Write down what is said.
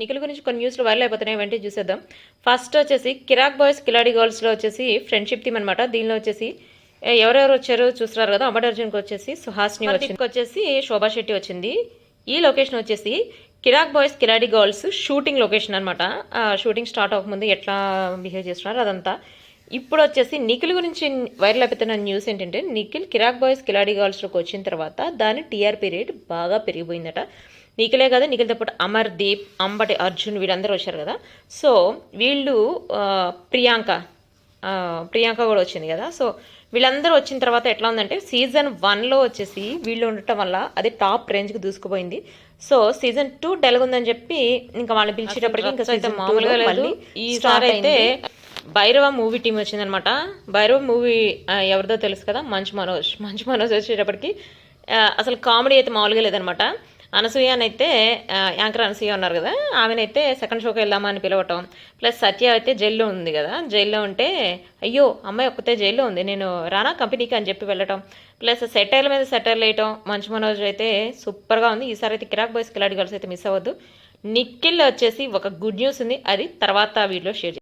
నిఖిల్ గురించి కొన్ని న్యూస్లు వైరల్ అయిపోతున్నాయి వెంటనే చూసేద్దాం. ఫస్ట్ వచ్చేసి కిరాక్ బాయ్స్ కిలాడి గర్ల్స్లో వచ్చేసి ఫ్రెండ్షిప్ థీమ్ అనమాట దీనిలో వచ్చేసి ఎవరెవరు వచ్చారో చూస్తున్నారు కదా అర్జున్కి వచ్చేసి సుహాస్ని వచ్చింది. వచ్చేసి శోభా శెట్టి వచ్చింది. ఈ లొకేషన్ వచ్చేసి Kiraak boys Khiladi girls shooting location అనమాట షూటింగ్ స్టార్ట్ అవ్వకముందు ఎట్లా బిహేవ్ చేస్తున్నారు అదంతా. ఇప్పుడు వచ్చేసి నిఖిల్ గురించి వైరల్ అయిపోతున్న న్యూస్ ఏంటంటే నిఖిల్ కిరాక్ బాయ్స్ కిలాడి గర్ల్స్లోకి వచ్చిన తర్వాత దాని టీఆర్పీ రేట్ బాగా పెరిగిపోయిందట. నిఖిలే కదా నిఖిల్తో పాటు అమర్దీప్ అంబటి అర్జున్ వీళ్ళందరూ వచ్చారు కదా. సో వీళ్ళు ప్రియాంక ప్రియాంక కూడా వచ్చింది కదా. సో వీళ్ళందరూ వచ్చిన తర్వాత ఎట్లా ఉందంటే సీజన్ వన్లో వచ్చేసి వీళ్ళు ఉండటం వల్ల అది టాప్ రేంజ్కి దూసుకుపోయింది. సో సీజన్ టూ ఉందని చెప్పి ఇంకా వాళ్ళని పిలిచేటప్పటికి ఇంకా మామూలుగా ఈసారి అయితే భైరవ మూవీ టీం వచ్చిందనమాట. భైరవ మూవీ ఎవరిదో తెలుసు కదా? మంచు మనోజ్. మంచు మనోజ్ వచ్చేటప్పటికి అసలు కామెడీ అయితే మామూలుగా లేదనమాట. అనసూయనైతే యాంకర్ అనసూయ ఉన్నారు కదా? ఆమెనైతే సెకండ్ షోకి వెళ్దామా అని పిలవటం. ప్లస్ సత్య అయితే జైల్లో ఉంది కదా? జైల్లో ఉంటే అయ్యో అమ్మాయి ఒక్కతే జైల్లో ఉంది నేను రానా కంపెనీకి అని చెప్పి వెళ్ళటం. ప్లస్ సెటైర్ల మీద సెటైర్లు వేయటం. మంచు మనోజ్ అయితే సూపర్గా ఉంది. ఈసారి అయితే కిరాక్ బాయ్స్ కిలాడి గర్ల్స్ అయితే మిస్ అవ్వద్దు. నిఖిల్ వచ్చేసి ఒక గుడ్ న్యూస్ ఉంది. అది తర్వాత వీడియో షేర్